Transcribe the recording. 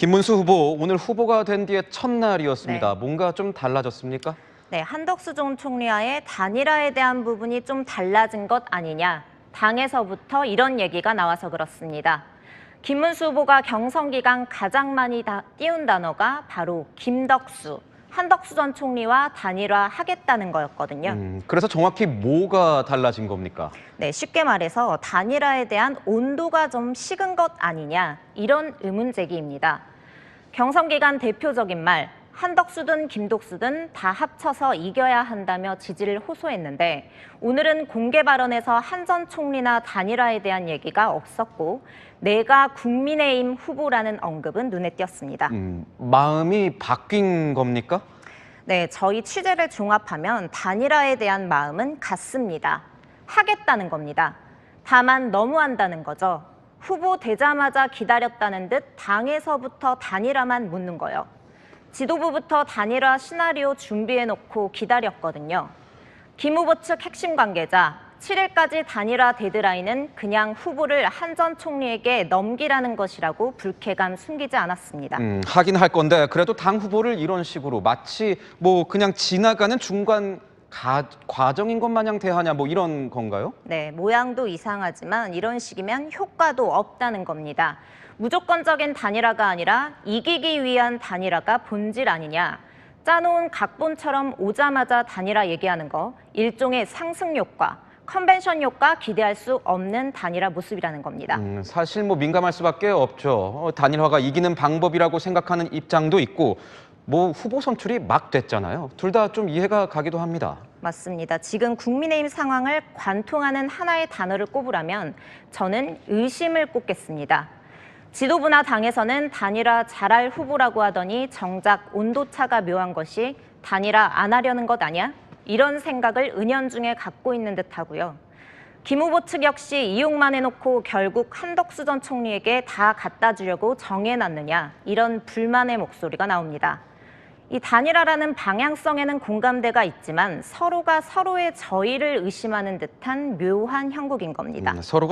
김문수 후보 오늘 후보가 된 뒤에 첫날이었습니다. 네. 뭔가 좀 달라졌습니까? 네, 한덕수 전 총리와의 단일화에 대한 부분이 좀 달라진 것 아니냐. 당에서부터 이런 얘기가 나와서 그렇습니다. 김문수 후보가 경선 기간 가장 많이 다 띄운 단어가 바로 김덕수, 한덕수 전 총리와 단일화 하겠다는 거였거든요. 음, 그래서 정확히 뭐가 달라진 겁니까? 네, 쉽게 말해서 단일화에 대한 온도가 좀 식은 것 아니냐 이런 의문 제기입니다. 경선 기간 대표적인 말 한덕수든 김독수든 다 합쳐서 이겨야 한다며 지지를 호소했는데 오늘은 공개 발언에서 한 전 총리나 단일화에 대한 얘기가 없었고 내가 국민의힘 후보라는 언급은 눈에 띄었습니다. 음, 마음이 바뀐 겁니까? 네, 저희 취재를 종합하면 단일화에 대한 마음은 같습니다. 하겠다는 겁니다. 다만 너무한다는 거죠. 후보 되자마자 기다렸다는 듯 당에서부터 단일화만 묻는 거요. 지도부부터 단일화 시나리오 준비해놓고 기다렸거든요. 김 후보 측 핵심 관계자 7일까지 단일화 데드라인은 그냥 후보를 한전 총리에게 넘기라는 것이라고 불쾌감 숨기지 않았습니다. 음, 하긴 할 건데 그래도 당 후보를 이런 식으로 마치 뭐 그냥 지나가는 중간 가, 과정인 것 마냥 대하냐 뭐 이런 건가요? 네, 모양도 이상하지만 이런 식이면 효과도 없다는 겁니다. 무조건적인 단일화가 아니라 이기기 위한 단일화가 본질 아니냐. 짜놓은 각본처럼 오자마자 단일화 얘기하는 거 일종의 상승 효과, 컨벤션 효과 기대할 수 없는 단일화 모습이라는 겁니다. 음, 사실 뭐 민감할 수밖에 없죠. 어, 단일화가 이기는 방법이라고 생각하는 입장도 있고 뭐 후보 선출이 막 됐잖아요. 둘 다 좀 이해가 가기도 합니다. 맞습니다. 지금 국민의힘 상황을 관통하는 하나의 단어를 꼽으라면 저는 의심을 꼽겠습니다. 지도부나 당에서는 단일화 잘할 후보라고 하더니 정작 온도차가 묘한 것이 단일화 안 하려는 것 아니야? 이런 생각을 은연중에 갖고 있는 듯하고요. 김 후보 측 역시 이용만 해놓고 결국 한덕수 전 총리에게 다 갖다 주려고 정해놨느냐 이런 불만의 목소리가 나옵니다. 이 단일화라는 방향성에는 공감대가 있지만 서로가 서로의 저희를 의심하는 듯한 묘한 형국인 겁니다. 음, 서로가